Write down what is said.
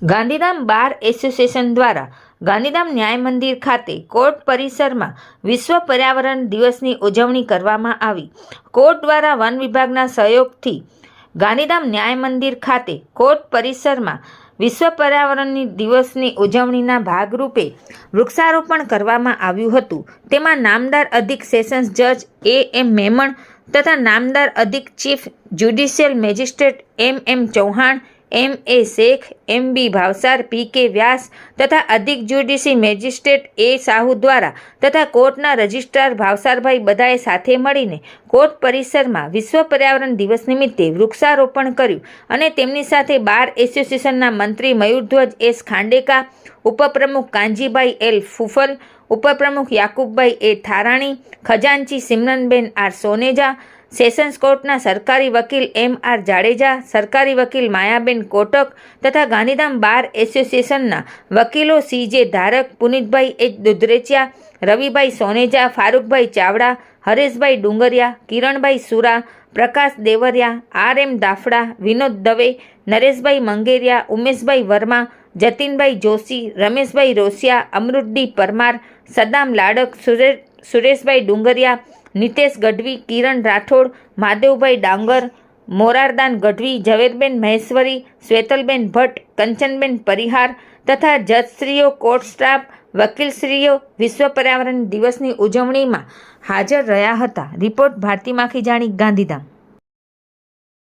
Gandhidham bar association દ્વારા ગાંધીધામ ન્યાય મંદિર ખાતે કોર્ટ પરિસરમાં વિશ્વ પર્યાવરણ દિવસની ઉજવણી કરવામાં આવી. કોર્ટ દ્વારા વન વિભાગના સહયોગથી ગાંધીધામ ન્યાય મંદિર ખાતે કોર્ટ પરિસરમાં વિશ્વ પર્યાવરણની દિવસની ઉજવણીના ભાગરૂપે વૃક્ષારોપણ કરવામાં આવ્યું હતું. તેમાં નામદાર અધિક સેશન્સ જજ એ એમ મેમણ તથા નામદાર અધિક chief judicial magistrate M M Chauhan M A Shaikh, M B Bhavsar, P K Vyas તથા અધિક જ્યુડિશી મેજિસ્ટ્રેટ એ સાહુ દ્વારા તથા કોર્ટના રજિસ્ટ્રાર ભાવસારભાઈ બધાએ સાથે મળીને કોર્ટ પરિસરમાં વિશ્વ પર્યાવરણ દિવસ નિમિત્તે વૃક્ષારોપણ કર્યું અને તેમની સાથે બાર એસોસિએશનના મંત્રી મયુરધ્વજ એસ ખાંડેકા, ઉપપ્રમુખ કાંજીભાઈ એલ ફુફલ, ઉપપ્રમુખ યાકુબભાઈ એ થારાણી, ખજાનચી સિમરનબેન આર સોનેજા સેશન્સ કોર્ટના સરકારી વકીલ એમ આર જાડેજા, સરકારી વકીલ માયાબેન કોટક તથા ગાંધીધામ બાર એસોસિએશનના વકીલો સી જે ધારક Punitbhai H Dudhrechiya, Ravibhai Soneja, Farukbhai Chavda, Hareshbhai Dungariya, Kiranbhai Sura, Prakash Devariya, R M Dafda, Vinod Dave, Nareshbhai Mangeriya, Umeshbhai Verma, Jatinbhai Joshi, Rameshbhai Rosiya, Amrutdi Parmar, Saddam Ladak, Sure, Sureshbhai Dungariya Nitesh Gadhvi, Kiran Rathod, Madevbhai Dangar, Morardan Gadhvi, Zaverben Maheshwari, શ્વેતલબેન Bhatt, Kanchanben Parihar તથા જજશ્રીઓ, court staff, વકીલશ્રીઓ વિશ્વ પર્યાવરણ દિવસની ઉજવણીમાં હાજર રહ્યા હતા. Report Bharti Makhijani Gandhidham.